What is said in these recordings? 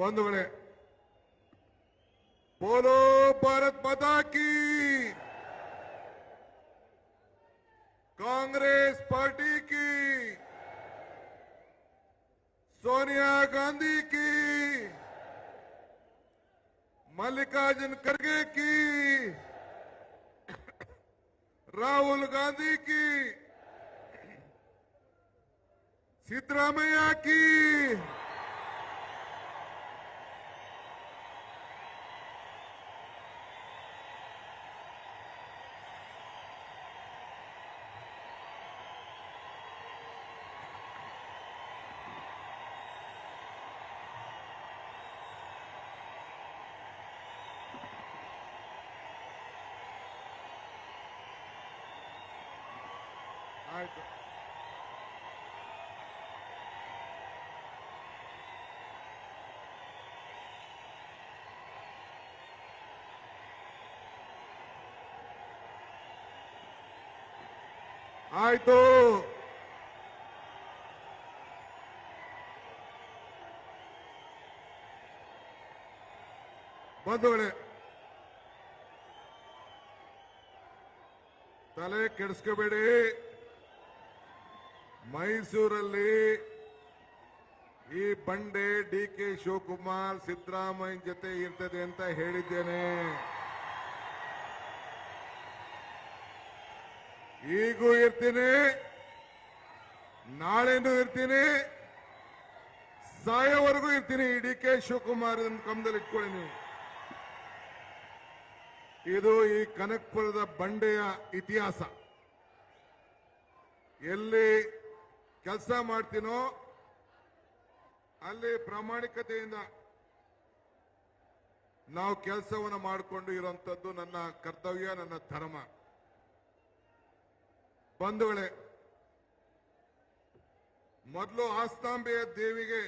ಬಂಧುಗಳೇ ಬೋಲೋ ಭಾರತ್ ಮಾತಾ ಕಿ कांग्रेस पार्टी की सोनिया गांधी की मल्लिकार्जुन खड़गे की राहुल गांधी की सिद्धरामैया की ಆಯ್ತು ಆಯ್ತು ಬಂಧುಗಳೇ ತಲೆ ಕೆಡಿಸ್ಕೋಬೇಡಿ ಮೈಸೂರಲ್ಲಿ ಈ ಬಂಡೆ ಡಿ ಕೆ ಶಿವಕುಮಾರ್ ಸಿದ್ದರಾಮಯ್ಯ ಜೊತೆ ಇರ್ತದೆ ಅಂತ ಹೇಳಿದ್ದೇನೆ. ಈಗೂ ಇರ್ತೀನಿ, ನಾಳೆನೂ ಇರ್ತೀನಿ, ಸಾಯೋವರೆಗೂ ಇರ್ತೀನಿ ಡಿ ಕೆ ಶಿವಕುಮಾರ್ ಕಮದಲ್ಲಿ ಇಟ್ಕೊಳ್ಳಿ ಇದು ಈ ಕನಕ್ಪುರದ ಬಂಡೆಯ ಇತಿಹಾಸ. ಎಲ್ಲಿ ಕೆಲಸ ಮಾಡ್ತೀನೋ, ಅಲ್ಲಿ ಪ್ರಾಮಾಣಿಕತೆಯಿಂದ ನಾವು ಕೆಲಸವನ್ನು ಮಾಡಿಕೊಂಡು ಇರುವಂತದ್ದು ನನ್ನ ಕರ್ತವ್ಯ, ನನ್ನ ಧರ್ಮ. ಬಂಧುಗಳೇ, ಮೊದಲು ಆಸ್ತಾಂಬೆಯ ದೇವಿಗೆ,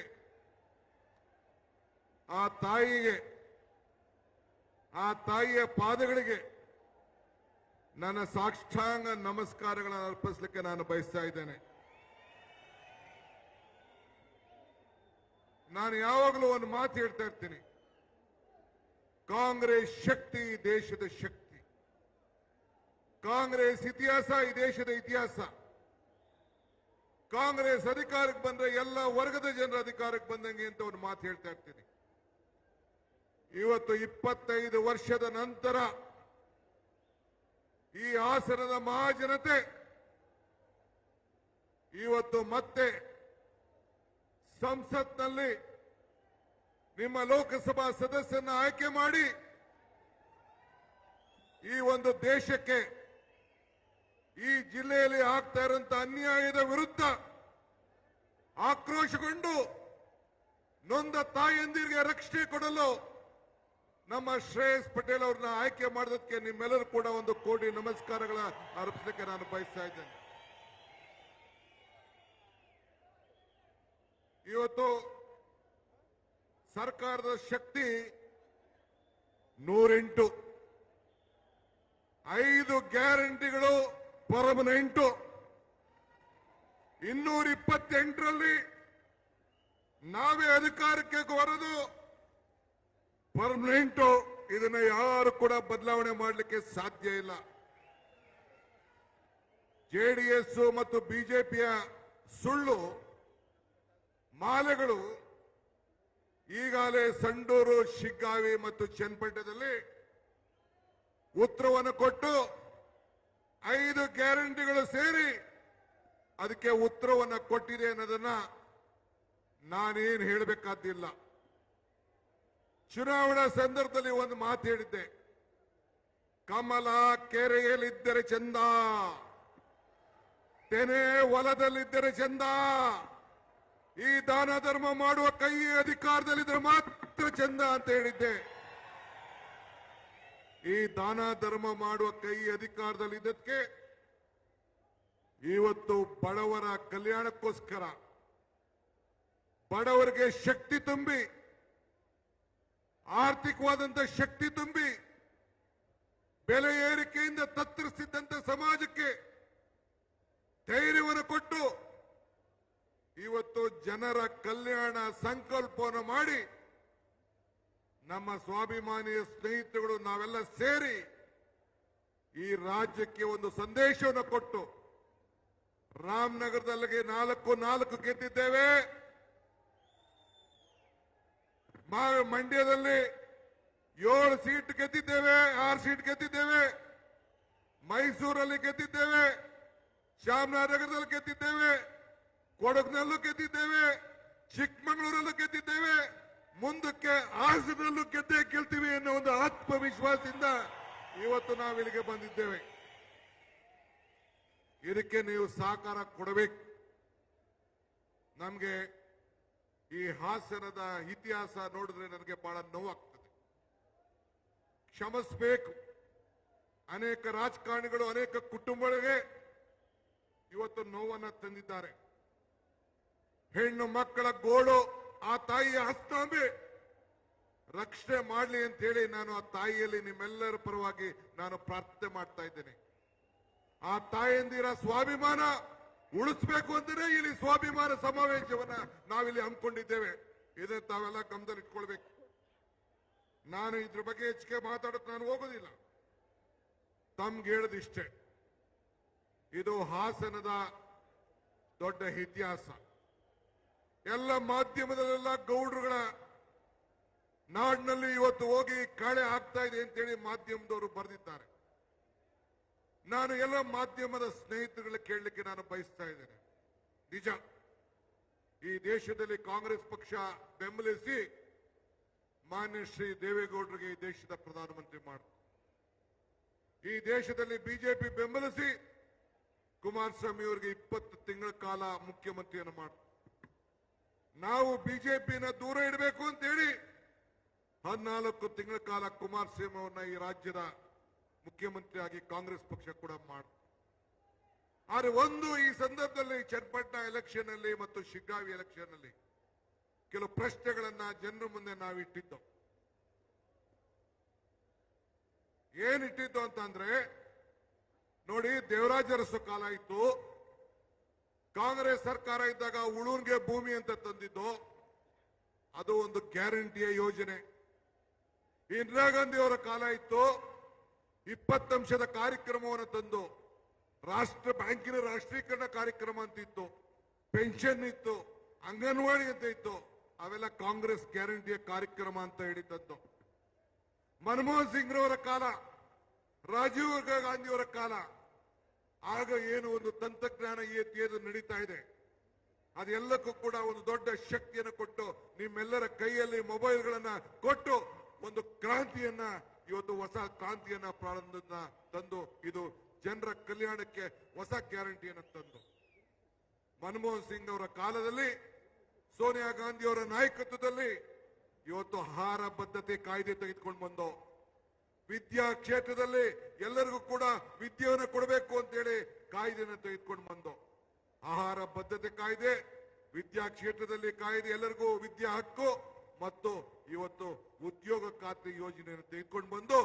ಆ ತಾಯಿಗೆ, ಆ ತಾಯಿಯ ಪಾದಗಳಿಗೆ ನನ್ನ ಸಾಕ್ಷಾಂಗ ನಮಸ್ಕಾರಗಳನ್ನು ಅರ್ಪಿಸಲಿಕ್ಕೆ ನಾನು ಬಯಸ್ತಾ ಇದ್ದೇನೆ. ನಾನು ಯಾವಾಗಲೂ ಒಂದು ಮಾತು ಹೇಳ್ತಾ ಇರ್ತೀನಿ. ಕಾಂಗ್ರೆಸ್ ಶಕ್ತಿ ದೇಶದ ಶಕ್ತಿ. ಕಾಂಗ್ರೆಸ್ ಇತಿಹಾಸ ಈ ದೇಶದ ಇತಿಹಾಸ. ಕಾಂಗ್ರೆಸ್ ಅಧಿಕಾರಕ್ಕೆ ಬಂದ್ರೆ ಎಲ್ಲ ವರ್ಗದ ಜನರ ಅಧಿಕಾರಕ್ಕೆ ಬಂದಂಗೆ ಅಂತ ಒಂದು ಮಾತು ಹೇಳ್ತಾ ಇರ್ತೀನಿ. ಇವತ್ತು ಇಪ್ಪತ್ತೈದು ವರ್ಷದ ನಂತರ ಈ ಹಾಸನದ ಮಹಾಜನತೆ ಇವತ್ತು ಮತ್ತೆ ಸಂಸತ್ನಲ್ಲಿ ನಿಮ್ಮ ಲೋಕಸಭಾ ಸದಸ್ಯನ ಆಯ್ಕೆ ಮಾಡಿ ಈ ಒಂದು ದೇಶಕ್ಕೆ ಈ ಜಿಲ್ಲೆಯಲ್ಲಿ ಆಗ್ತಾ ಇರುವಂತ ಅನ್ಯಾಯದ ವಿರುದ್ಧ ಆಕ್ರೋಶಗೊಂಡು ನೊಂದ ತಾಯಂದಿರಿಗೆ ರಕ್ಷಣೆ ಕೊಡಲು ನಮ್ಮ ಶ್ರೇಯಸ್ ಪಟೇಲ್ ಅವ್ರನ್ನ ಆಯ್ಕೆ ಮಾಡೋದಕ್ಕೆ ನಿಮ್ಮೆಲ್ಲರೂ ಕೂಡ ಒಂದು ಕೋಟಿ ನಮಸ್ಕಾರಗಳ ಅರ್ಪಿಸಲಿಕ್ಕೆ ನಾನು ಬಯಸ್ತಾ ಇದ್ದೇನೆ. ಇವತ್ತು ಸರ್ಕಾರದ ಶಕ್ತಿ ನೂರೆಂಟು. ಐದು ಗ್ಯಾರಂಟಿಗಳು ಪರ್ಮನೆಂಟು. ಇನ್ನೂರ ಇಪ್ಪತ್ತೆಂಟರಲ್ಲಿ ನಾವೇ ಅಧಿಕಾರಕ್ಕೆ ಬರೋದು ಪರ್ಮನೆಂಟು. ಇದನ್ನ ಯಾರು ಕೂಡ ಬದಲಾವಣೆ ಮಾಡಲಿಕ್ಕೆ ಸಾಧ್ಯ ಇಲ್ಲ. ಜೆಡಿಎಸ್ ಮತ್ತು ಬಿಜೆಪಿಯ ಸುಳ್ಳು ಮಾಲೆಗಳು ಈಗಾಗಲೇ ಸಂಡೂರು, ಶಿಗ್ಗಾವಿ ಮತ್ತು ಚನ್ನಪಟ್ಟಣದಲ್ಲಿ ಉತ್ತರವನ್ನು ಕೊಟ್ಟು ಐದು ಗ್ಯಾರಂಟಿಗಳು ಸೇರಿ ಅದಕ್ಕೆ ಉತ್ತರವನ್ನು ಕೊಟ್ಟಿದೆ ಅನ್ನೋದನ್ನ ನಾನೇನು ಹೇಳಬೇಕಾದಿಲ್ಲ ಚುನಾವಣಾ ಸಂದರ್ಭದಲ್ಲಿ ಒಂದು ಮಾತು ಹೇಳಿದ್ದೆ. ಕಮಲ ಕೆರೆಯಲ್ಲಿದ್ದರೆ ಚಂದ, ತೆನೆ ಹೊಲದಲ್ಲಿದ್ದರೆ ಚಂದ ಈ ದಾನ ಧರ್ಮ ಮಾಡುವ ಕೈ ಅಧಿಕಾರದಲ್ಲಿದ್ದರೆ ಮಾತ್ರ ಚಂದ ಅಂತ ಹೇಳಿದ್ದೆ. ಈ ದಾನ ಧರ್ಮ ಮಾಡುವ ಕೈ ಅಧಿಕಾರದಲ್ಲಿದ್ದಕ್ಕೆ ಇವತ್ತು ಬಡವರ ಕಲ್ಯಾಣಕ್ಕೋಸ್ಕರ ಬಡವರಿಗೆ ಶಕ್ತಿ ತುಂಬಿ, ಆರ್ಥಿಕವಾದಂತ ಶಕ್ತಿ ತುಂಬಿ, ಬೆಲೆ ಏರಿಕೆಯಿಂದ ತತ್ತರಿಸಿದ್ದಂತ ಸಮಾಜಕ್ಕೆ ಧೈರ್ಯವನ್ನು ಕೊಟ್ಟು ಇವತ್ತು ಜನರ ಕಲ್ಯಾಣ ಸಂಕಲ್ಪವನ್ನು ಮಾಡಿ ನಮ್ಮ ಸ್ವಾಭಿಮಾನಿಯ ಸ್ನೇಹಿತರುಗಳು ನಾವೆಲ್ಲ ಸೇರಿ ಈ ರಾಜ್ಯಕ್ಕೆ ಒಂದು ಸಂದೇಶವನ್ನು ಕೊಟ್ಟು ರಾಮನಗರದಲ್ಲಿಗೆ ನಾಲ್ಕು ನಾಲ್ಕು ಗೆದ್ದಿದ್ದೇವೆ. ಮಂಡ್ಯದಲ್ಲಿ ಏಳು ಸೀಟ್ ಗೆದ್ದಿದ್ದೇವೆ, ಆರು ಸೀಟ್ ಗೆದ್ದಿದ್ದೇವೆ. ಮೈಸೂರಲ್ಲಿ ಗೆದ್ದಿದ್ದೇವೆ ಶ್ಯಾಮನಗರದಲ್ಲಿ ಗೆದ್ದಿದ್ದೇವೆ. ಕೊಡಗಿನಲ್ಲೂ ಗೆದ್ದಿದ್ದೇವೆ, ಚಿಕ್ಕಮಗಳೂರಲ್ಲೂ ಗೆದ್ದಿದ್ದೇವೆ, ಮುಂದಕ್ಕೆ ಹಾಸನಲ್ಲೂ ಗೆದ್ದೇ ಗೆಲ್ತೀವಿ ಅನ್ನೋ ಒಂದು ಆತ್ಮವಿಶ್ವಾಸದಿಂದ ಇವತ್ತು ನಾವು ಇಲ್ಲಿಗೆ ಬಂದಿದ್ದೇವೆ. ಇದಕ್ಕೆ ನೀವು ಸಹಕಾರ ಕೊಡಬೇಕು. ನಮಗೆ ಈ ಹಾಸನದ ಇತಿಹಾಸ ನೋಡಿದ್ರೆ ನನಗೆ ಬಹಳ ನೋವಾಗ್ತದೆ. ಕ್ಷಮಿಸಬೇಕು. ಅನೇಕ ರಾಜಕಾರಣಿಗಳು, ಅನೇಕ ಕುಟುಂಬಗಳಿಗೆ ಇವತ್ತು ನೋವನ್ನ ತಂದಿದ್ದಾರೆ. ಹೆಣ್ಣು ಮಕ್ಕಳ ಗೋಳು ಆ ತಾಯಿಯ ಹಸ್ತಾಂಬೆ. ರಕ್ಷಣೆ ಮಾಡಲಿ ಅಂತ ಹೇಳಿ ನಾನು ಆ ತಾಯಿಯಲ್ಲಿ ನಿಮ್ಮೆಲ್ಲರ ಪರವಾಗಿ ನಾನು ಪ್ರಾರ್ಥನೆ ಮಾಡ್ತಾ ಇದ್ದೇನೆ. ಆ ತಾಯಿಯಂದಿರ ಸ್ವಾಭಿಮಾನ ಉಳಿಸ್ಬೇಕು ಅಂದರೆ ಇಲ್ಲಿ ಸ್ವಾಭಿಮಾನ ಸಮಾವೇಶವನ್ನ ನಾವಿಲ್ಲಿ ಹಮ್ಮಿಕೊಂಡಿದ್ದೇವೆ. ಇದೇ ತಾವೆಲ್ಲ ಗಮನದಲ್ಲಿ ಇಟ್ಕೊಳ್ಬೇಕು. ನಾನು ಇದ್ರ ಬಗ್ಗೆ ಹೆಚ್ಚಿಗೆ ಮಾತಾಡೋಕೆ ನಾನು ಹೋಗೋದಿಲ್ಲ. ತಮ್ಗೆ ಹೇಳದಿಷ್ಟೇ. ಇದು ಹಾಸನದ ದೊಡ್ಡ ಇತಿಹಾಸ. ಎಲ್ಲ ಮಾಧ್ಯಮದಲ್ಲೆಲ್ಲ ಗೌಡ್ರುಗಳ ನಾಡಿನಲ್ಲಿ ಇವತ್ತು ಹೋಗಿ ಕಳೆ ಆಗ್ತಾ ಇದೆ ಅಂತೇಳಿ ಮಾಧ್ಯಮದವರು ಬರೆದಿದ್ದಾರೆ. ನಾನು ಎಲ್ಲ ಮಾಧ್ಯಮದ ಸ್ನೇಹಿತರುಗಳ ಕೇಳಲಿಕ್ಕೆ ನಾನು ಬಯಸ್ತಾ ಇದ್ದೇನೆ. ನಿಜ, ಈ ದೇಶದಲ್ಲಿ ಕಾಂಗ್ರೆಸ್ ಪಕ್ಷ ಬೆಂಬಲಿಸಿ ಮಾನ್ಯ ಶ್ರೀ ದೇವೇಗೌಡರಿಗೆ ಈ ದೇಶದ ಪ್ರಧಾನಮಂತ್ರಿ ಮಾಡಿತು ಈ ದೇಶದಲ್ಲಿ ಬಿಜೆಪಿ ಬೆಂಬಲಿಸಿ ಕುಮಾರಸ್ವಾಮಿ ಅವರಿಗೆ ಇಪ್ಪತ್ತು ತಿಂಗಳ ಕಾಲ ಮುಖ್ಯಮಂತ್ರಿಯನ್ನು ಮಾಡಿ ನಾವು ಬಿಜೆಪಿನ ದೂರ ಇಡಬೇಕು ಅಂತ ಹೇಳಿ ಹದಿನಾಲ್ಕು ತಿಂಗಳ ಕಾಲ ಕುಮಾರಸ್ವಾಮಿ ಅವರನ್ನ ಈ ರಾಜ್ಯದ ಮುಖ್ಯಮಂತ್ರಿಯಾಗಿ ಕಾಂಗ್ರೆಸ್ ಪಕ್ಷ ಕೂಡ ಮಾಡ, ಆದ್ರೆ ಒಂದು ಈ ಸಂದರ್ಭದಲ್ಲಿ ಚನ್ನಪಟ್ಟಣ ಎಲೆಕ್ಷನ್ ಅಲ್ಲಿ ಮತ್ತು ಶಿಗ್ಗಾವಿ ಎಲೆಕ್ಷನ್ ಅಲ್ಲಿ ಕೆಲವು ಪ್ರಶ್ನೆಗಳನ್ನ ಜನರ ಮುಂದೆ ನಾವು ಇಟ್ಟಿದ್ದು. ಏನಿಟ್ಟಿದ್ದು ಅಂತಂದ್ರೆ, ನೋಡಿ ದೇವರಾಜರಸು ಕಾಲ ಇತ್ತು, ಕಾಂಗ್ರೆಸ್ ಸರ್ಕಾರ ಇದ್ದಾಗ ಉಳುನ್ಗೆ ಭೂಮಿ ಅಂತ ಅದು ಒಂದು ಗ್ಯಾರಂಟಿಯ ಯೋಜನೆ. ಇಂದಿರಾ ಗಾಂಧಿ ಅವರ ಕಾಲ ಇತ್ತು. ಇಪ್ಪತ್ತಂಶದ ಕಾರ್ಯಕ್ರಮವನ್ನು ತಂದು ರಾಷ್ಟ್ರ ಬ್ಯಾಂಕಿನ ರಾಷ್ಟ್ರೀಕರಣ ಕಾರ್ಯಕ್ರಮ ಅಂತ ಇತ್ತು ಪೆನ್ಷನ್ ಇತ್ತು ಅಂಗನವಾಡಿ ಅಂತ ಇತ್ತು. ಅವೆಲ್ಲ ಕಾಂಗ್ರೆಸ್ ಗ್ಯಾರಂಟಿಯ ಕಾರ್ಯಕ್ರಮ ಅಂತ ಹೇಳಿದ್ದದ್ದು ಮನಮೋಹನ್ ಸಿಂಗ್ ರವರ ಕಾಲ, ರಾಜೀವ್ ಗಾಂಧಿಯವರ ಕಾಲ. ಆಗ ಏನು ಒಂದು ತಂತ್ರಜ್ಞಾನ ಏತಿಯದು ನಡೀತಾ ಇದೆ. ಅದೆಲ್ಲಕ್ಕೂ ಕೂಡ ಒಂದು ದೊಡ್ಡ ಶಕ್ತಿಯನ್ನು ಕೊಟ್ಟು ನಿಮ್ಮೆಲ್ಲರ ಕೈಯಲ್ಲಿ ಮೊಬೈಲ್ಗಳನ್ನ ಕೊಟ್ಟು ಒಂದು ಕ್ರಾಂತಿಯನ್ನ, ಇವತ್ತು ಹೊಸ ಕ್ರಾಂತಿಯನ್ನ ಪ್ರಾರಂಭ ತಂದು ಇದು ಜನರ ಕಲ್ಯಾಣಕ್ಕೆ ಹೊಸ ಗ್ಯಾರಂಟಿಯನ್ನು ತಂದು. ಮನಮೋಹನ್ ಸಿಂಗ್ ಅವರ ಕಾಲದಲ್ಲಿ, ಸೋನಿಯಾ ಗಾಂಧಿ ಅವರ ನಾಯಕತ್ವದಲ್ಲಿ ಇವತ್ತು ಆಹಾರ ಬದ್ಧತೆ ಕಾಯ್ದೆ ತೆಗೆದುಕೊಂಡು ಬಂದು, ವಿದ್ಯಾ ಕ್ಷೇತ್ರದಲ್ಲಿ ಎಲ್ಲರಿಗೂ ಕೂಡ ವಿದ್ಯೆಯನ್ನು ಕೊಡಬೇಕು ಅಂತೇಳಿ ಕಾಯ್ದೆಯನ್ನು ತೆಗೆದುಕೊಂಡು ಬಂದು. ಆಹಾರ ಬದ್ಧತೆ ಕಾಯ್ದೆ, ವಿದ್ಯಾ ಕ್ಷೇತ್ರದಲ್ಲಿ ಕಾಯ್ದೆ, ಎಲ್ಲರಿಗೂ ವಿದ್ಯಾ ಹಕ್ಕು ಮತ್ತು ಇವತ್ತು ಉದ್ಯೋಗ ಖಾತ್ರಿ ಯೋಜನೆಯನ್ನು ತೆಗೆದುಕೊಂಡು ಬಂದು,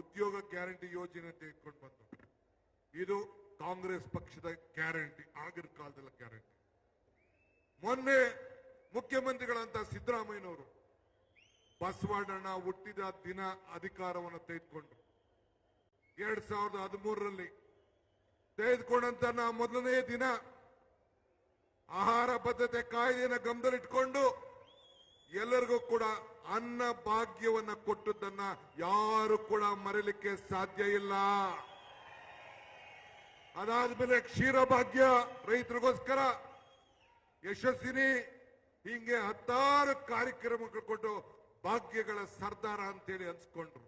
ಉದ್ಯೋಗ ಗ್ಯಾರಂಟಿ ಯೋಜನೆ ತೆಗೆದುಕೊಂಡು ಬಂದು. ಇದು ಕಾಂಗ್ರೆಸ್ ಪಕ್ಷದ ಗ್ಯಾರಂಟಿ, ಆಗಿನ ಕಾಲದಲ್ಲಿ ಗ್ಯಾರಂಟಿ. ಮೊನ್ನೆ ಮುಖ್ಯಮಂತ್ರಿಗಳಂತ ಸಿದ್ದರಾಮಯ್ಯನವರು ಬಸವಣ್ಣನ ಹುಟ್ಟಿದ ದಿನ ಅಧಿಕಾರವನ್ನು ತೆಗೆದುಕೊಂಡು ಎರಡ್ ಸಾವಿರದ ಹದಿಮೂರರಲ್ಲಿ ತೆಗೆದುಕೊಂಡಂತ ನಾ ಮೊದಲನೇ ದಿನ ಆಹಾರ ಬದ್ಧತೆ ಕಾಯ್ದೆಯನ್ನು ಗಮನದಲ್ಲಿಟ್ಕೊಂಡು ಎಲ್ಲರಿಗೂ ಕೂಡ ಅನ್ನ ಭಾಗ್ಯವನ್ನ ಕೊಟ್ಟದ್ದನ್ನ ಯಾರು ಕೂಡ ಮರೆಯಲಿಕ್ಕೆ ಸಾಧ್ಯ ಇಲ್ಲ. ಅದಾದ್ಮೇಲೆ ಕ್ಷೀರ ಭಾಗ್ಯ ರೈತರಿಗೋಸ್ಕರ ಯಶಸ್ವಿನಿ ಹಿಂಗೆ ಹತ್ತಾರು ಕಾರ್ಯಕ್ರಮಗಳು ಕೊಟ್ಟು ಭಾಗ್ಯಗಳ ಸರ್ದಾರ ಅಂತೇಳಿ ಅನ್ಸ್ಕೊಂಡ್ರು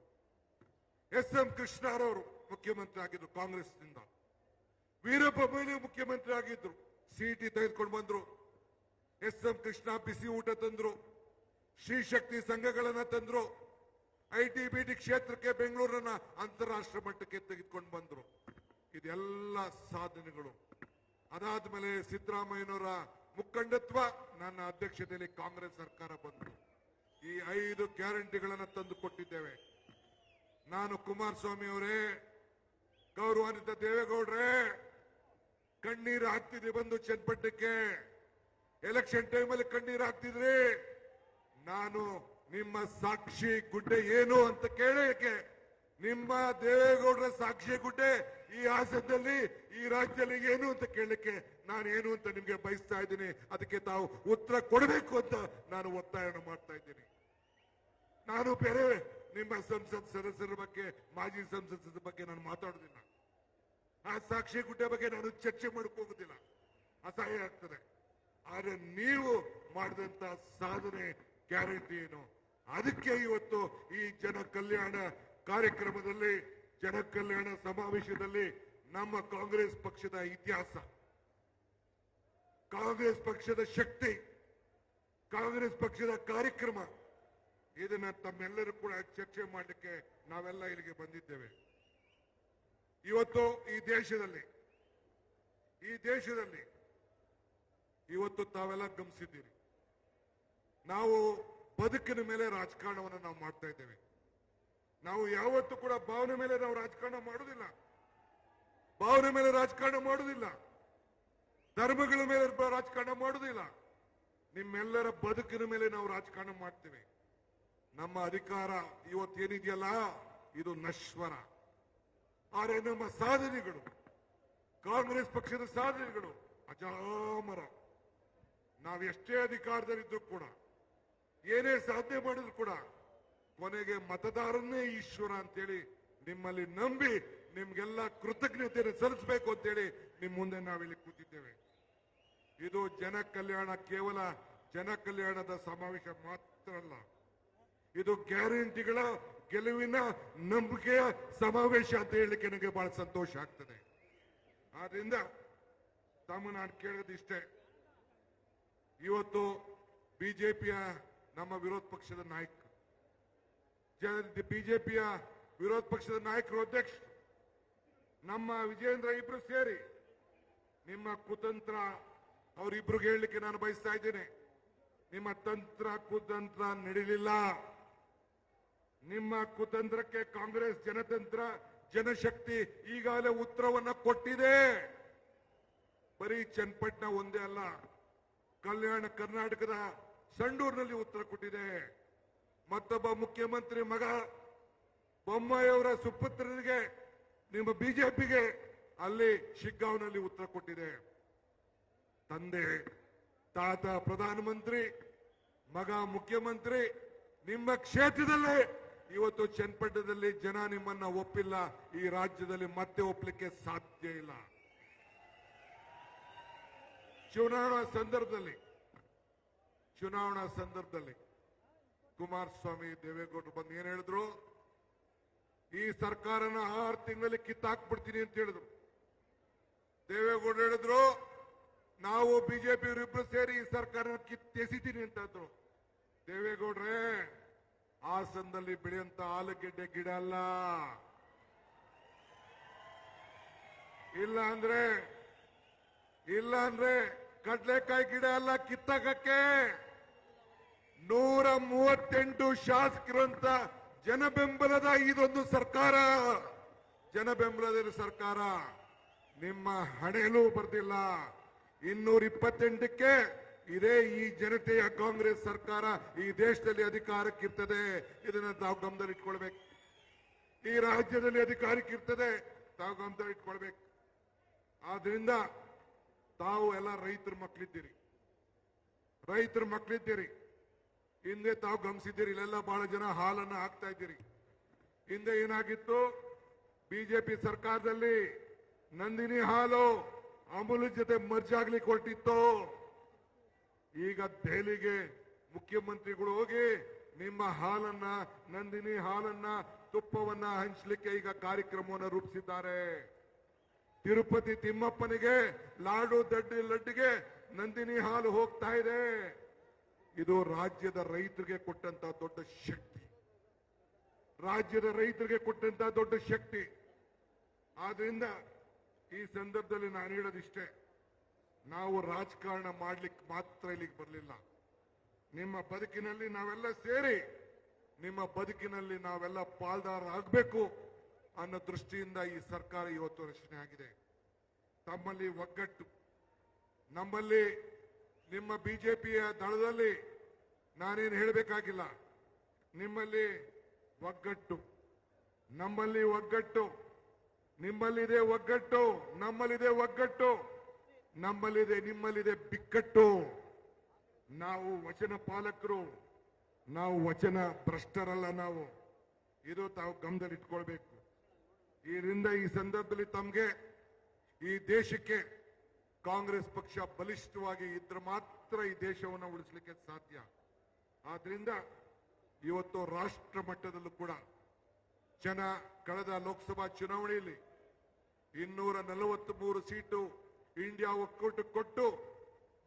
ಎಸ್ ಎಂ ಕೃಷ್ಣರವರು ಮುಖ್ಯಮಂತ್ರಿ ಆಗಿದ್ರು ಕಾಂಗ್ರೆಸ್ನಿಂದ. ವೀರಪ್ಪ ಮೊಯ್ಲಿ ಮುಖ್ಯಮಂತ್ರಿ ಆಗಿದ್ರು. ಸಿಟಿ ತೆಗೆದುಕೊಂಡು ಬಂದ್ರು. ಎಸ್ ಎಂ ಕೃಷ್ಣ ಬಿಸಿ ಊಟ ತಂದ್ರು. ಶ್ರೀಶಕ್ತಿ ಸಂಘಗಳನ್ನ ತಂದ್ರು. ಐ ಟಿ ಕ್ಷೇತ್ರಕ್ಕೆ ಬೆಂಗಳೂರನ್ನ ಅಂತಾರಾಷ್ಟ್ರ ಮಟ್ಟಕ್ಕೆ ತೆಗೆದುಕೊಂಡು ಬಂದ್ರು. ಇದೆಲ್ಲ ಸಾಧನೆಗಳು. ಅದಾದ ಮೇಲೆ ಸಿದ್ದರಾಮಯ್ಯನವರ ಮುಖಂಡತ್ವ ನನ್ನ ಅಧ್ಯಕ್ಷತೆಯಲ್ಲಿ ಕಾಂಗ್ರೆಸ್ ಸರ್ಕಾರ ಬಂತು. ಈ ಐದು ಗ್ಯಾರಂಟಿಗಳನ್ನ ತಂದು ಕೊಟ್ಟಿದ್ದೇವೆ. ನಾನು ಕುಮಾರಸ್ವಾಮಿ ಅವರೇ ಗೌರವಾನ್ವಿತ ದೇವೇಗೌಡ್ರೆ ಕಣ್ಣೀರು ಹಾಕ್ತಿದ್ರಿ ಬಂದು ಚನ್ನಪಟ್ಟಣಕ್ಕೆ. ಎಲೆಕ್ಷನ್ ಟೈಮಲ್ಲಿ ಕಣ್ಣೀರು ಹಾಕ್ತಿದ್ರಿ. ನಾನು ನಿಮ್ಮ ಸಾಕ್ಷಿ ಗುಡ್ಡೆ ಏನು ಅಂತ ಕೇಳಕ್ಕೆ ನಿಮ್ಮ ದೇವೇಗೌಡರ ಸಾಕ್ಷಿ ಗುಡ್ಡೆ ಈ ಹಾಸನದಲ್ಲಿ ಈ ರಾಜ್ಯದಲ್ಲಿ ಏನು ಅಂತ ಕೇಳಲಿಕ್ಕೆ ನಾನು ಏನು ಅಂತ ನಿಮ್ಗೆ ಬಯಸ್ತಾ ಇದ್ದೀನಿ. ಅದಕ್ಕೆ ತಾವು ಉತ್ತರ ಕೊಡಬೇಕು ಅಂತ ನಾನು ಒತ್ತಾಯನ ಮಾಡ್ತಾ ಇದ್ದೀನಿ. ನಾನು ಬೇರೆ ನಿಮ್ಮ ಸಂಸತ್ ಸದಸ್ಯರ ಬಗ್ಗೆ, ಮಾಜಿ ಸಂಸದರ ಬಗ್ಗೆ ನಾನು ಮಾತಾಡೋದಿಲ್ಲ ಆ ಸಾಕ್ಷಿ ಗುಡ್ಡೆ ಬಗ್ಗೆ ನಾನು ಚರ್ಚೆ ಹೋಗುದಿಲ್ಲ ಅಸಹ್ಯ ಆಗ್ತದೆ. ಆದ್ರೆ ನೀವು ಮಾಡಿದಂತ ಸಾಧನೆ ಗ್ಯಾರಂಟಿ ಏನು? ಅದಕ್ಕೆ ಇವತ್ತು ಈ ಜನ ಕಲ್ಯಾಣ ಕಾರ್ಯಕ್ರಮದಲ್ಲಿ, ಜನ ಕಲ್ಯಾಣ ಸಮಾವೇಶದಲ್ಲಿ ನಮ್ಮ ಕಾಂಗ್ರೆಸ್ ಪಕ್ಷದ ಇತಿಹಾಸ, ಕಾಂಗ್ರೆಸ್ ಪಕ್ಷದ ಶಕ್ತಿ, ಕಾಂಗ್ರೆಸ್ ಪಕ್ಷದ ಕಾರ್ಯಕ್ರಮ, ಇದನ್ನ ತಮ್ಮೆಲ್ಲರೂ ಕೂಡ ಚರ್ಚೆ ಮಾಡಲಿಕ್ಕೆ ನಾವೆಲ್ಲ ಇಲ್ಲಿಗೆ ಬಂದಿದ್ದೇವೆ. ಇವತ್ತು ಈ ದೇಶದಲ್ಲಿ ಈ ದೇಶದಲ್ಲಿ ಇವತ್ತು ತಾವೆಲ್ಲ ಗಮನಿಸಿದ್ದೀರಿ. ನಾವು ಬದುಕಿನ ಮೇಲೆ ರಾಜಕಾರಣವನ್ನು ನಾವು ಮಾಡ್ತಾ ಇದ್ದೇವೆ. ನಾವು ಯಾವತ್ತೂ ಕೂಡ ಭಾವನೆ ಮೇಲೆ ನಾವು ರಾಜಕಾರಣ ಮಾಡುವುದಿಲ್ಲ. ಭಾವನೆ ಮೇಲೆ ರಾಜಕಾರಣ ಮಾಡುವುದಿಲ್ಲ. ಧರ್ಮಗಳ ಮೇಲೆ ರಾಜಕಾರಣ ಮಾಡುವುದಿಲ್ಲ. ನಿಮ್ಮೆಲ್ಲರ ಬದುಕಿನ ಮೇಲೆ ನಾವು ರಾಜಕಾರಣ ಮಾಡ್ತೇವೆ. ನಮ್ಮ ಅಧಿಕಾರ ಇವತ್ತೇನಿದೆಯಲ್ಲ? ಇದು ನಶ್ವರ. ಆದರೆ ನಮ್ಮ ಸಾಧನೆಗಳು, ಕಾಂಗ್ರೆಸ್ ಪಕ್ಷದ ಸಾಧನೆಗಳು ಅಜಾಮರ. ನಾವು ಎಷ್ಟೇ ಅಧಿಕಾರದಲ್ಲಿದ್ದು ಕೂಡ, ಏನೇ ಸಾಧನೆ ಮಾಡಿದ್ರು ಕೂಡ, ಕೊನೆಗೆ ಮತದಾರನ್ನೇ ಈಶ್ವರ ಅಂತೇಳಿ ನಿಮ್ಮಲ್ಲಿ ನಂಬಿ ನಿಮ್ಗೆಲ್ಲ ಕೃತಜ್ಞತೆಯನ್ನು ಸಲ್ಲಿಸಬೇಕು ಅಂತೇಳಿ ನಿಮ್ಮ ಮುಂದೆ ನಾವಿಲ್ಲಿ ಕೂತಿದ್ದೇವೆ. ಇದು ಜನ ಕಲ್ಯಾಣ ಕೇವಲ ಜನ ಕಲ್ಯಾಣದ ಸಮಾವೇಶ ಮಾತ್ರ ಅಲ್ಲ. ಇದು ಗ್ಯಾರಂಟಿಗಳ ಗೆಲುವಿನ ನಂಬಿಕೆಯ ಸಮಾವೇಶ ಅಂತ ಹೇಳಲಿಕ್ಕೆ ನನಗೆ ಬಹಳ ಸಂತೋಷ ಆಗ್ತದೆ. ಆದ್ರಿಂದ ತಮ್ಮ ನಾನು ಕೇಳೋದಿಷ್ಟೇ, ಇವತ್ತು ಬಿಜೆಪಿಯ ನಮ್ಮ ವಿರೋಧ ಪಕ್ಷದ ನಾಯಕ ಬಿಜೆಪಿಯ ವಿರೋಧ ಪಕ್ಷದ ನಾಯಕರು ಅಧ್ಯಕ್ಷ ನಮ್ಮ ವಿಜಯೇಂದ್ರ ಇಬ್ರು ಸೇರಿ ನಿಮ್ಮ ಕುತಂತ್ರ ಅವರಿಬ್ರಿಗೆ ಹೇಳಲಿಕ್ಕೆ ನಾನು ಬಯಸ್ತಾ ಇದ್ದೇನೆ. ನಿಮ್ಮ ತಂತ್ರ ಕುತಂತ್ರ ನಡೀಲಿಲ್ಲ. ನಿಮ್ಮ ಕುತಂತ್ರಕ್ಕೆ ಕಾಂಗ್ರೆಸ್ ಜನತಂತ್ರ, ಜನಶಕ್ತಿ ಈಗಾಗಲೇ ಉತ್ತರವನ್ನ ಕೊಟ್ಟಿದೆ. ಬರೀ ಚನ್ನಪಟ್ಟಣ ಒಂದೇ ಅಲ್ಲ, ಕಲ್ಯಾಣ ಕರ್ನಾಟಕದ ಸಂಡೂರಿನಲ್ಲಿ ಉತ್ತರ ಕೊಟ್ಟಿದೆ. ಮತ್ತೊಬ್ಬ ಮುಖ್ಯಮಂತ್ರಿ ಮಗ ಬೊಮ್ಮಾಯಿಯವರ ಸುಪುತ್ರರಿಗೆ, ನಿಮ್ಮ ಬಿಜೆಪಿಗೆ ಅಲ್ಲಿ ಶಿಗ್ಗಾಂವ್ನಲ್ಲಿ ಉತ್ತರ ಕೊಟ್ಟಿದೆ. ತಂದೆ, ತಾತ, ಪ್ರಧಾನಮಂತ್ರಿ, ಮಗ ಮುಖ್ಯಮಂತ್ರಿ, ನಿಮ್ಮ ಕ್ಷೇತ್ರದಲ್ಲೇ ಇವತ್ತು ಚನ್ನಪಟ್ಟಣದಲ್ಲಿ ಜನ ನಿಮ್ಮನ್ನ ಒಪ್ಪಿಲ್ಲ, ಈ ರಾಜ್ಯದಲ್ಲಿ ಮತ್ತೆ ಒಪ್ಪಲಿಕ್ಕೆ ಸಾಧ್ಯ ಇಲ್ಲ. ಚುನಾವಣಾ ಸಂದರ್ಭದಲ್ಲಿ ಚುನಾವಣಾ ಸಂದರ್ಭದಲ್ಲಿ ಕುಮಾರಸ್ವಾಮಿ ದೇವೇಗೌಡರು ಬಂದು ಏನ್ ಹೇಳಿದ್ರು? ಈ ಸರ್ಕಾರನ ಆರು ತಿಂಗಳಲ್ಲಿ ಕಿತ್ತಾಕ್ಬಿಡ್ತೀನಿ ಅಂತ ಹೇಳಿದ್ರು. ದೇವೇಗೌಡರು ಹೇಳಿದ್ರು, ನಾವು ಬಿಜೆಪಿ ಇಬ್ರು ಸೇರಿ ಈ ಸರ್ಕಾರನ ಕಿತ್ತೆಸಿತೀನಿ ಅಂತ ದೇವೇಗೌಡ್ರೇ ದೇವೇಗೌಡ್ರೆ ಹಾಸನದಲ್ಲಿ ಬೆಳೆಯುವಂತ ಆಲೂಗೆಡ್ಡೆ ಗಿಡ ಅಲ್ಲ. ಇಲ್ಲ ಅಂದ್ರೆ ಇಲ್ಲ ಅಂದ್ರೆ ಕಡ್ಲೆಕಾಯಿ ಗಿಡ ಅಲ್ಲ ಕಿತ್ತಾಕಕ್ಕೆ. ನೂರ ಮೂವತ್ತೆಂಟು ಶಾಸಕರಂತ ಜನ ಬೆಂಬಲದ ಇದೊಂದು ಸರ್ಕಾರ. ಜನ ಬೆಂಬಲದ ಸರ್ಕಾರ. ನಿಮ್ಮ ಹಣೆಯಲ್ಲೂ ಬರ್ದಿಲ್ಲ. ಇನ್ನೂರ ಇಪ್ಪತ್ತೆಂಟಕ್ಕೆ ಇದೇ ಈ ಜನತೆಯ ಕಾಂಗ್ರೆಸ್ ಸರ್ಕಾರ ಈ ದೇಶದಲ್ಲಿ ಅಧಿಕಾರಕ್ಕಿರ್ತದೆ. ಇದನ್ನ ತಾವು ಗಮನದಲ್ಲಿಟ್ಕೊಳ್ಬೇಕು. ಈ ರಾಜ್ಯದಲ್ಲಿ ಅಧಿಕಾರಕ್ಕಿರ್ತದೆ. ತಾವು ಗಮನದಲ್ಲಿಟ್ಕೊಳ್ಬೇಕು. ಆದ್ರಿಂದ ತಾವು ಎಲ್ಲ ರೈತರ ಮಕ್ಕಳಿದ್ದೀರಿ. ರೈತರ ಮಕ್ಕಳಿದ್ದೀರಿ. ಹಿಂದೆ ತಾವು ಗಮನಿಸಿದ್ದೀರಿ, ಇಲ್ಲೆಲ್ಲ ಬಹಳ ಜನ ಹಾಲನ್ನು ಹಾಕ್ತಾ ಇದ್ದೀರಿ. ಹಿಂದೆ ಏನಾಗಿತ್ತು? ಬಿಜೆಪಿ ಸರ್ಕಾರದಲ್ಲಿ ನಂದಿನಿ ಹಾಲು ಅಮೂಲ್ ಜೊತೆ ಮರ್ಜಾಗ್ಲಿಕ್ಕೆ ಹೊರಟಿತ್ತು. ಈಗ ದೆಹಲಿಗೆ ಮುಖ್ಯಮಂತ್ರಿಗಳು ಹೋಗಿ ನಿಮ್ಮ ಹಾಲನ್ನ, ನಂದಿನಿ ಹಾಲನ್ನ, ತುಪ್ಪವನ್ನ ಹಂಚಲಿಕ್ಕೆ ಈಗ ಕಾರ್ಯಕ್ರಮವನ್ನು ರೂಪಿಸಿದ್ದಾರೆ. ತಿರುಪತಿ ತಿಮ್ಮಪ್ಪನಿಗೆ, ಲಾಡು ದಡ್ಡಿ ಲಡ್ಡಿಗೆ ನಂದಿನಿ ಹಾಲು ಹೋಗ್ತಾ ಇದೆ. ಇದು ರಾಜ್ಯದ ರೈತರಿಗೆ ಕೊಟ್ಟಂತ ದೊಡ್ಡ ಶಕ್ತಿ. ರಾಜ್ಯದ ರೈತರಿಗೆ ಕೊಟ್ಟಂತ ದೊಡ್ಡ ಶಕ್ತಿ. ಆದ್ರಿಂದ ಈ ಸಂದರ್ಭದಲ್ಲಿ ನಾನು ಹೇಳೋದಿಷ್ಟೇ ನಾವು ರಾಜಕಾರಣ ಮಾಡ್ಲಿಕ್ಕೆ ಮಾತ್ರ ಇಲ್ಲಿಗೆ ಬರಲಿಲ್ಲ. ನಿಮ್ಮ ಬದುಕಿನಲ್ಲಿ ನಾವೆಲ್ಲ ಸೇರಿ, ನಿಮ್ಮ ಬದುಕಿನಲ್ಲಿ ನಾವೆಲ್ಲ ಪಾಲ್ದಾರ ಆಗಬೇಕು ಅನ್ನೋ ದೃಷ್ಟಿಯಿಂದ ಈ ಸರ್ಕಾರ ಇವತ್ತು ರಚನೆ ಆಗಿದೆ. ತಮ್ಮಲ್ಲಿ ಒಗ್ಗಟ್ಟು. ನಮ್ಮಲ್ಲಿ, ನಿಮ್ಮ ಬಿಜೆಪಿಯ ದಳದಲ್ಲಿ ನಾನೇನು ಹೇಳಬೇಕಾಗಿಲ್ಲ. ನಿಮ್ಮಲ್ಲಿ ಒಗ್ಗಟ್ಟು. ನಮ್ಮಲ್ಲಿ ಒಗ್ಗಟ್ಟು. ನಿಮ್ಮಲ್ಲಿದೆ ಒಗ್ಗಟ್ಟು. ನಮ್ಮಲ್ಲಿದೆ ಒಗ್ಗಟ್ಟು. ನಮ್ಮಲ್ಲಿದೆ, ನಿಮ್ಮಲ್ಲಿದೆ ಬಿಕ್ಕಟ್ಟು. ನಾವು ವಚನ ಪಾಲಕರು, ನಾವು ವಚನ ಭ್ರಷ್ಟರಲ್ಲ ನಾವು. ಇದು ತಾವು ಗಮನದಲ್ಲಿ ಇಟ್ಕೊಳ್ಬೇಕು ಇದರಿಂದ ಈ ಸಂದರ್ಭದಲ್ಲಿ ತಮಗೆ, ಈ ದೇಶಕ್ಕೆ ಕಾಂಗ್ರೆಸ್ ಪಕ್ಷ ಬಲಿಷ್ಠವಾಗಿ ಇದ್ರೆ ಮಾತ್ರ ಈ ದೇಶವನ್ನು ಉಳಿಸಲಿಕ್ಕೆ ಸಾಧ್ಯ. ಆದ್ರಿಂದ ಇವತ್ತು ರಾಷ್ಟ್ರ ಮಟ್ಟದಲ್ಲೂ ಕೂಡ ಜನ, ಕಳೆದ ಲೋಕಸಭಾ ಚುನಾವಣೆಯಲ್ಲಿ ಇನ್ನೂರ ನಲವತ್ತ್ ಮೂರು ಸೀಟು ಇಂಡಿಯಾ ಒಕ್ಕೂಟ ಕೊಟ್ಟು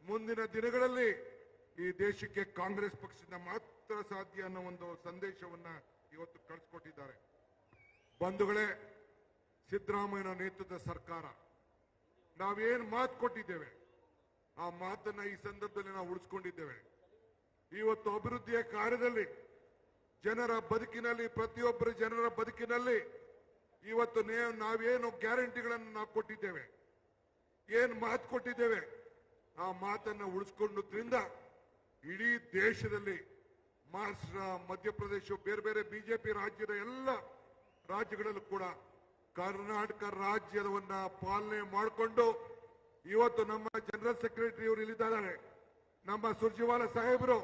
ಮುಂದಿನ ದಿನಗಳಲ್ಲಿ ಈ ದೇಶಕ್ಕೆ ಕಾಂಗ್ರೆಸ್ ಪಕ್ಷದಿಂದ ಮಾತ್ರ ಸಾಧ್ಯ ಅನ್ನೋ ಒಂದು ಸಂದೇಶವನ್ನ ಇವತ್ತು ಕಳಿಸ್ಕೊಟ್ಟಿದ್ದಾರೆ. ಬಂಧುಗಳೇ, ಸಿದ್ದರಾಮಯ್ಯನ ನೇತೃತ್ವದ ಸರ್ಕಾರ, ನಾವೇನ್ ಮಾತು ಕೊಟ್ಟಿದ್ದೇವೆ, ಆ ಮಾತನ್ನ ಈ ಸಂದರ್ಭದಲ್ಲಿ ನಾವು ಉಳಿಸ್ಕೊಂಡಿದ್ದೇವೆ. ಇವತ್ತು ಅಭಿವೃದ್ಧಿಯ ಕಾರ್ಯದಲ್ಲಿ, ಜನರ ಬದುಕಿನಲ್ಲಿ, ಪ್ರತಿಯೊಬ್ಬರ ಜನರ ಬದುಕಿನಲ್ಲಿ, ಇವತ್ತು ನಾವೇನು ಗ್ಯಾರಂಟಿಗಳನ್ನು ನಾವು ಕೊಟ್ಟಿದ್ದೇವೆ. ಏನ್ ಮಾತು ಕೊಟ್ಟಿದ್ದೇವೆ? ಆ ಮಾತನ್ನ ಉಳಿಸ್ಕೊಂಡ್ರಿಂದ ಇಡೀ ದೇಶದಲ್ಲಿ ಮಹಾರಾಷ್ಟ್ರ, ಮಧ್ಯಪ್ರದೇಶ, ಬೇರೆ ಬೇರೆ ಬಿಜೆಪಿ ರಾಜ್ಯದ ಎಲ್ಲ ರಾಜ್ಯಗಳಲ್ಲೂ ಕೂಡ ಕರ್ನಾಟಕ ರಾಜ್ಯದವನ್ನ ಪಾಲನೆ ಮಾಡಿಕೊಂಡು ಇವತ್ತು ನಮ್ಮ ಜನರಲ್ ಸೆಕ್ರೆಟರಿ ಅವರು ಇಲ್ಲಿದ್ದಾರೆ. ನಮ್ಮ ಸುರ್ಜಿವಾಲ ಸಾಹೇಬರು,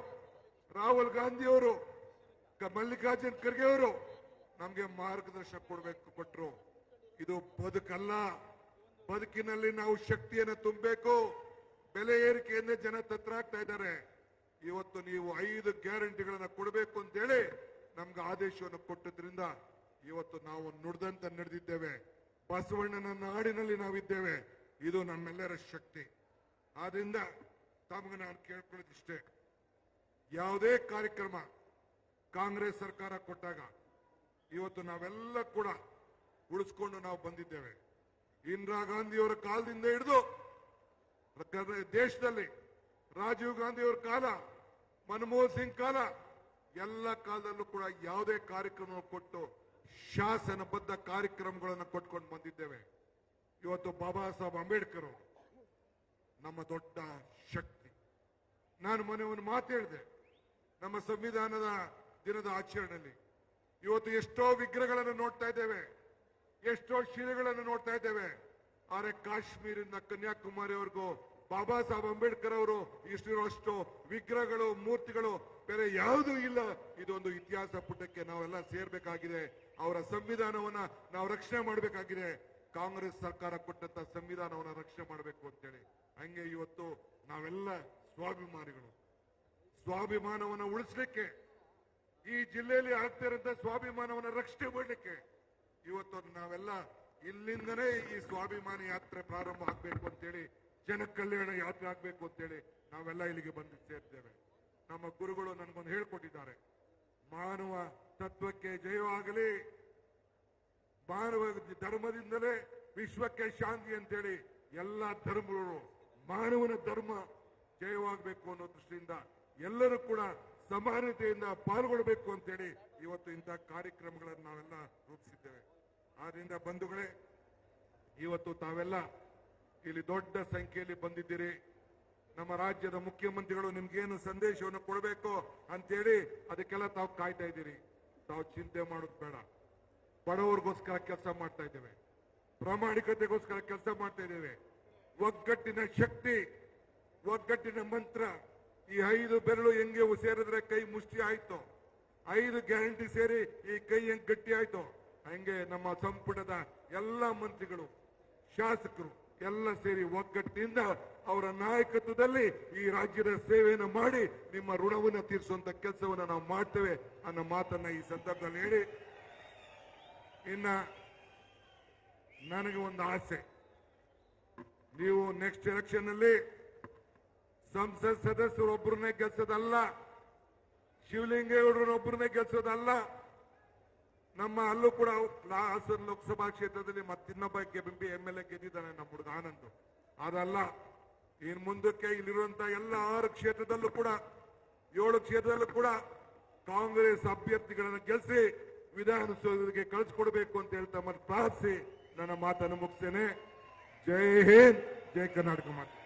ರಾಹುಲ್ ಗಾಂಧಿ ಅವರು ಮಲ್ಲಿಕಾರ್ಜುನ್ ಖರ್ಗೆ ಅವರು ನಮಗೆ ಮಾರ್ಗದರ್ಶನ ಕೊಡಬೇಕು ಕೊಟ್ಟರು ಇದು ಬದುಕಲ್ಲ. ಬದುಕಿನಲ್ಲಿ ನಾವು ಶಕ್ತಿಯನ್ನು ತುಂಬಬೇಕು. ಬೆಲೆ ಏರಿಕೆಯನ್ನೇ ಜನ ತತ್ರಾಗ್ತಾ ಇದ್ದಾರೆ. ಇವತ್ತು ನೀವು ಐದು ಗ್ಯಾರಂಟಿಗಳನ್ನು ಕೊಡಬೇಕು ಅಂತೇಳಿ ನಮ್ಗೆ ಆದೇಶವನ್ನು ಕೊಟ್ಟದ್ರಿಂದ ಇವತ್ತು ನಾವು ನುಡ್ದಂತ ನಡೆದಿದ್ದೇವೆ. ಬಸವಣ್ಣನ ನಾಡಿನಲ್ಲಿ ನಾವಿದ್ದೇವೆ. ಇದು ನಮ್ಮೆಲ್ಲರ ಶಕ್ತಿ. ಆದ್ರಿಂದ ತಮಗೆ ನಾನು ಕೇಳ್ಕೊಳ್ಳೋದಿಷ್ಟೇ. ಯಾವುದೇ ಕಾರ್ಯಕ್ರಮ ಕಾಂಗ್ರೆಸ್ ಸರ್ಕಾರ ಕೊಟ್ಟಾಗ ಇವತ್ತು ನಾವೆಲ್ಲ ಕೂಡ ಉಳಿಸ್ಕೊಂಡು ನಾವು ಬಂದಿದ್ದೇವೆ. ಇಂದಿರಾ ಗಾಂಧಿಯವರ ಕಾಲದಿಂದ ಹಿಡಿದು ದೇಶದಲ್ಲಿ ರಾಜೀವ್ ಗಾಂಧಿಯವರ ಕಾಲ, ಮನಮೋಹನ್ ಸಿಂಗ್ ಕಾಲ, ಎಲ್ಲ ಕಾಲದಲ್ಲೂ ಕೂಡ ಯಾವುದೇ ಕಾರ್ಯಕ್ರಮ ಕೊಟ್ಟು ಶಾಸನಬದ್ಧ ಕಾರ್ಯಕ್ರಮಗಳನ್ನು ಕೊಟ್ಕೊಂಡು ಬಂದಿದ್ದೇವೆ. ಇವತ್ತು ಬಾಬಾ ಸಾಹೇಬ್ ಅಂಬೇಡ್ಕರ್ ನಮ್ಮ ದೊಡ್ಡ ಶಕ್ತಿ. ನಾನು ಮೊನ್ನೆ ಒಂದು ಹೇಳಿದೆ. ನಮ್ಮ ಸಂವಿಧಾನದ ದಿನದ ಆಚರಣೆಯಲ್ಲಿ. ಇವತ್ತು ಎಷ್ಟೋ ವಿಗ್ರಹಗಳನ್ನು ನೋಡ್ತಾ ಇದ್ದೇವೆ. ಎಷ್ಟೋ ಶಿಲೆಗಳನ್ನು ನೋಡ್ತಾ ಇದ್ದೇವೆ. ಆದ್ರೆ ಕಾಶ್ಮೀರಿಂದ ಕನ್ಯಾಕುಮಾರಿವರೆಗೂ ಬಾಬಾ ಸಾಹೇಬ್ ಅಂಬೇಡ್ಕರ್ ಅವರು ಇಷ್ಟಿರುವಷ್ಟು ವಿಗ್ರಹಗಳು, ಮೂರ್ತಿಗಳು, ಬೇರೆ ಯಾವುದೂ ಇಲ್ಲ. ಇದೊಂದು ಇತಿಹಾಸ ಪುಟಕ್ಕೆ ನಾವೆಲ್ಲ ಸೇರ್ಬೇಕಾಗಿದೆ. ಅವರ ಸಂವಿಧಾನವನ್ನ ನಾವು ರಕ್ಷಣೆ ಮಾಡಬೇಕಾಗಿದೆ. ಕಾಂಗ್ರೆಸ್ ಸರ್ಕಾರ ಕೊಟ್ಟಂತ ಸಂವಿಧಾನವನ್ನ ರಕ್ಷಣೆ ಮಾಡಬೇಕು ಅಂತೇಳಿ. ಹಂಗೆ ಇವತ್ತು ನಾವೆಲ್ಲ ಸ್ವಾಭಿಮಾನಿಗಳು. ಸ್ವಾಭಿಮಾನವನ್ನ ಉಳಿಸ್ಲಿಕ್ಕೆ, ಈ ಜಿಲ್ಲೆಯಲ್ಲಿ ಆಗ್ತಾ ಸ್ವಾಭಿಮಾನವನ್ನ ಸ್ವಾಭಿಮಾನವನ್ನು ರಕ್ಷಣೆ ಮಾಡಲಿಕ್ಕೆ ಇವತ್ತು ನಾವೆಲ್ಲ ಇಲ್ಲಿಂದನೇ ಈ ಸ್ವಾಭಿಮಾನಿ ಯಾತ್ರೆ ಪ್ರಾರಂಭ ಆಗ್ಬೇಕು ಅಂತೇಳಿ ಜನ ಕಲ್ಯಾಣ ಯಾತ್ರೆ ಆಗ್ಬೇಕು ಅಂತೇಳಿ ನಾವೆಲ್ಲ ಇಲ್ಲಿಗೆ ಬಂದು ಸೇರ್ತೇವೆ. ನಮ್ಮ ಗುರುಗಳು ನನಗೊಂದು ಹೇಳ್ಕೊಟ್ಟಿದ್ದಾರೆ. ಮಾನವ ತತ್ವಕ್ಕೆ ಜಯವಾಗಲಿ, ಮಾನವ ಧರ್ಮದಿಂದಲೇ ವಿಶ್ವಕ್ಕೆ ಶಾಂತಿ ಅಂತೇಳಿ ಎಲ್ಲ ಧರ್ಮಗಳು, ಮಾನವನ ಧರ್ಮ ಜಯವಾಗಬೇಕು ಅನ್ನೋ ದೃಷ್ಟಿಯಿಂದ ಎಲ್ಲರೂ ಕೂಡ ಸಮಾನತೆಯಿಂದ ಪಾಲ್ಗೊಳ್ಬೇಕು ಅಂತೇಳಿ ಇವತ್ತು ಇಂಥ ಕಾರ್ಯಕ್ರಮಗಳನ್ನು ನಾವೆಲ್ಲ ರೂಪಿಸಿದ್ದೇವೆ. ಆದ್ರಿಂದ ಬಂಧುಗಳೇ, ಇವತ್ತು ತಾವೆಲ್ಲ ಇಲ್ಲಿ ದೊಡ್ಡ ಸಂಖ್ಯೆಯಲ್ಲಿ ಬಂದಿದ್ದೀರಿ. ನಮ್ಮ ರಾಜ್ಯದ ಮುಖ್ಯಮಂತ್ರಿಗಳು ನಿಮ್ಗೇನು ಸಂದೇಶವನ್ನು ಕೊಡಬೇಕು ಅಂತೇಳಿ ಅದಕ್ಕೆಲ್ಲ ತಾವು ಕಾಯ್ತಾ ಇದ್ದೀರಿ. ತಾವು ಚಿಂತೆ ಮಾಡೋದು ಬೇಡ. ಬಡವರಿಗೋಸ್ಕರ ಕೆಲಸ ಮಾಡ್ತಾ ಇದ್ದೇವೆ. ಪ್ರಾಮಾಣಿಕತೆಗೋಸ್ಕರ ಕೆಲಸ ಮಾಡ್ತಾ ಇದ್ದೇವೆ. ಒಗ್ಗಟ್ಟಿನ ಶಕ್ತಿ, ಒಗ್ಗಟ್ಟಿನ ಮಂತ್ರ, ಈ ಐದು ಬೆರಳು ಹೆಂಗೆ ಸೇರಿದ್ರೆ ಕೈ ಮುಷ್ಟಿ ಆಯ್ತು, ಐದು ಗ್ಯಾರಂಟಿ ಸೇರಿ ಈ ಕೈ ಹೆಂಗ್ ಗಟ್ಟಿ ಆಯ್ತು ಹಂಗೆ ನಮ್ಮ ಸಂಪುಟದ ಎಲ್ಲ ಮಂತ್ರಿಗಳು, ಶಾಸಕರು ಎಲ್ಲ ಸೇರಿ ಒಗ್ಗಟ್ಟಿನಿಂದ ಅವರ ನಾಯಕತ್ವದಲ್ಲಿ ಈ ರಾಜ್ಯದ ಸೇವೆಯನ್ನು ಮಾಡಿ ನಿಮ್ಮ ಋಣವನ್ನು ತೀರಿಸುವಂತ ಕೆಲಸವನ್ನು ನಾವು ಮಾಡ್ತೇವೆ ಅನ್ನೋ ಮಾತನ್ನ ಈ ಸಂದರ್ಭದಲ್ಲಿ ಹೇಳಿ. ಇನ್ನ ನನಗೆ ಒಂದು ಆಸೆ. ನೀವು ನೆಕ್ಸ್ಟ್ ಎಲೆಕ್ಷನ್ ಅಲ್ಲಿ ಸಂಸತ್ ಸದಸ್ಯರೊಬ್ಬರನ್ನೇ ಗೆಲ್ಸೋದಲ್ಲ, ಶಿವಲಿಂಗೇಗೌಡರನ್ನೊಬ್ಬರನ್ನೇ ಗೆಲ್ಸೋದಲ್ಲ ನಮ್ಮ ಅಲ್ಲೂ ಕೂಡ ಹಾಸನ ಲೋಕಸಭಾ ಕ್ಷೇತ್ರದಲ್ಲಿ ಮತ್ತಿನ್ನೊಬ್ಬ ಬಿ ಎಂ ಎಲ್ ಎ ಗೆದ್ದಿದ್ದಾನೆ ನಮ್ಮ ಹುಡುಗ ಆನಂದ್. ಅದಲ್ಲ, ಇನ್ ಮುಂದಕ್ಕೆ ಇಲ್ಲಿರುವಂತ ಎಲ್ಲ ಆರು ಕ್ಷೇತ್ರದಲ್ಲೂ ಕೂಡ, ಏಳು ಕ್ಷೇತ್ರದಲ್ಲೂ ಕೂಡ ಕಾಂಗ್ರೆಸ್ ಅಭ್ಯರ್ಥಿಗಳನ್ನು ಗೆಲ್ಲಿಸಿ ವಿಧಾನಸೌಧಕ್ಕೆ ಕಳಿಸ್ಕೊಡ್ಬೇಕು ಅಂತ ಹೇಳ್ತಾ ಮತ್ತೆ ಪ್ರಾರ್ಥಿಸಿ, ನನ್ನ ಮಾತನ್ನು ಮುಗಿಸ್ತೇನೆ. ಜೈ ಹಿಂದ್, ಜೈ ಕರ್ನಾಟಕ ಮಾತು.